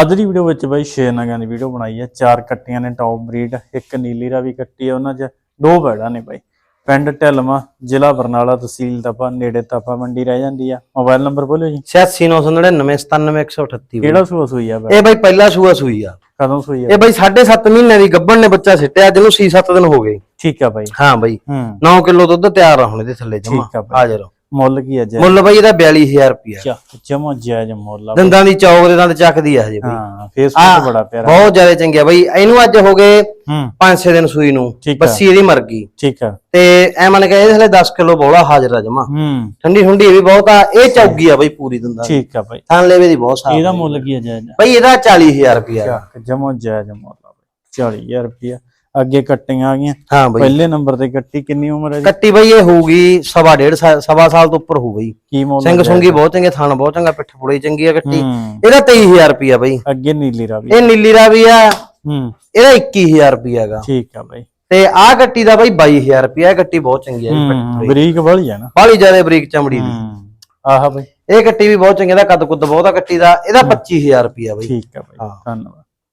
ਅੱਜ ਦੀ ਵੀਡੀਓ ਵਿੱਚ ਬਾਈ ਛੇ ਨਗਾਂ ਦੀ ਵੀਡੀਓ ਬਣਾਈ ਹੈ। ਚਾਰ ਕੱਟੀਆਂ ਨੇ ਟੌਪ ਬਰੀਡ ਇੱਕ ਨੀਲੀ ਰਾਵੀ ਕੱਟੀ ਹੈ ਉਹਨਾਂ 'ਚ ਦੋ ਬੈੜਾਂ ਨੇ ਬਾਈ। ਪਿੰਡ ਢਿਲਮਾ ਜ਼ਿਲ੍ਹਾ ਬਰਨਾਲਾ ਤਹਿਸੀਲ ਤਪਾ ਨੇੜੇ ਤਪਾ ਮੰਡੀ ਰਹਿ ਜਾਂਦੀ ਆ। ਮੋਬਾਈਲ ਨੰਬਰ ਬੋਲਿਓ ਜੀ। 8699997138 ਕਿਹੜਾ ਸੂਆ ਸੂਈ ਆ ਬਾਈ ਇਹ ਬਾਈ ਪਹਿਲਾ ਸੂਆ ਸੂਈ ਆ। ਕਦੋਂ ਸੂਈ ਆ? ਇਹ ਬਾਈ 7.5 ਮਹੀਨੇ ਦੀ ਗੱਭਣ ਨੇ ਬੱਚਾ ਸਿੱਟਿਆ ਅੱਜ ਨੂੰ 6-7 ਦਿਨ ਹੋ ਗਏ। ਠੀਕ ਆ ਬਾਈ। ਹਾਂ ਬਾਈ। ਹੂੰ। 9 ਕਿਲੋ ਦੁੱਧ ਤਿਆਰ ਆ ਹੁਣ ਇਹਦੇ ਥੱਲੇ ਜਮਾ। ਆ ਬਾਈ। ਮੁੱਲ ਕੀ ਹੈ ਜੀ? ਮੁੱਲ ਬਾਈ ਇਹਦਾ 42000 ਰੁਪਿਆ ਚਾ ਜਮਾ ਜਾਇਜ਼ ਮੁੱਲ ਆ ਬਾਈ। ਦੰਦਾਂ ਦੀ ਚੌਕ ਦੇ ਦੰਦ ਚੱਕਦੀ ਆ ਹਜੇ ਬਾਈ। ਹਾਂ ਫੇਸਬੁੱਕ ਬੜਾ ਪਿਆਰਾ। ਬਹੁਤ ਜ਼ਿਆਦਾ ਚੰਗਿਆ ਬਾਈ। ਇਹਨੂੰ ਅੱਜ ਹੋ ਗਏ ਹੂੰ। 5-6 ਦਿਨ ਸੂਈ ਨੂੰ। ਠੀਕ ਆ। ਬੱਸੀ ਇਹਦੀ ਮਰ ਗਈ। ਠੀਕ ਆ। ਤੇ ਐ ਮੰਨ ਕੇ ਇਹਦੇ ਥੱਲੇ 10 ਕਿਲੋ ਬੋਲਾ ਹਾਜ਼ਰ ਆ ਜਮਾ। ਹੂੰ। ਠੰਡੀ ਠੰਡੀ ਵੀ ਬਹੁਤ ਆ। ਇਹ ਚੌਗੀ ਆ ਬਾਈ ਪੂਰੀ ਦੰਦਾਂ ਦੀ। ਠੀਕ ਆ ਬਾਈ। ਥਣ ਲੈਵੇ ਦੀ ਬਹੁਤ ਸਾਫ਼ ਇਹਦਾ ਮੁੱਲ ਕੀ ਹੈ ਜਾਇਜ਼? ਬਾਈ ਇਹਦਾ 40000 ਰੁਪਿਆ ਜਮਾ ਜਾਇਜ਼ ਮੁੱਲ ਆ ਬਾਈ। 40000 ਰੁਪਿਆ ਅੱਗੇ ਕੱਟੀਆਂ ਆ ਗਈਆਂ। ਹਾਂ ਬਾਈ। ਪਹਿਲੇ ਨੰਬਰ ਤੇ ਕੱਟੀ ਕਿੰਨੀ ਉਮਰ ਹੈ ਜੀ? ਕੱਟੀ ਬਾਈ ਇਹ ਹੋਊਗੀ ਸਵਾ ਡੇਢ ਸਵਾ ਸਾਲ ਤੋਂ ਉੱਪਰ ਹੋ ਗਈ ਕੀ ਮੁੱਲ ਸਿੰਘ ਸੁੰਗੀ ਬਹੁਤ ਚੰਗੇ ਥਣ ਬਹੁਤ ਚੰਗਾ ਪਿੱਠ ਪੁੜੀ ਚੰਗੀ ਆ ਕੱਟੀ। ਹੂੰ। ਇਹਦਾ 23000 ਰੁਪਿਆ ਬਾਈ। ਅੱਗੇ ਨੀਲੀ ਰਾਵੀ। ਇਹ ਨੀਲੀ ਦਾ ਵੀ ਆ। ਹੂੰ। ਇਹਦਾ 21000 ਰੁਪਿਆ ਹੈਗਾ ਠੀਕ ਆ ਬਾਈ। ਤੇ ਆਹ ਕੱਟੀ ਦਾ ਬਾਈ 22000 ਰੁਪਿਆ ਇਹ ਕੱਟੀ ਬਹੁਤ ਚੰਗੀ ਹੂੰ ਬਰੀਕ ਵਾਲੀ ਆ ਨਾ। ਬਾਹਲੀ ਜ਼ਿਆਦਾ ਬਰੀਕ ਚਮੜੀ ਦੀ। ਹੂੰ। ਆਹ ਬਾਈ। ਇਹ ਕੱਟੀ ਵੀ ਬਹੁਤ ਚੰਗੀ ਦਾ ਕੱਦ ਕੁੱਦ ਬਹੁਤ ਕੱਟੀ ਦਾ। ਇਹਦਾ 25000 ਰੁਪਿਆ ਬਾਈ। ਠੀਕ ਆ ਬਾਈ। ਹਾਂ। ਧੰਨਵਾਦ।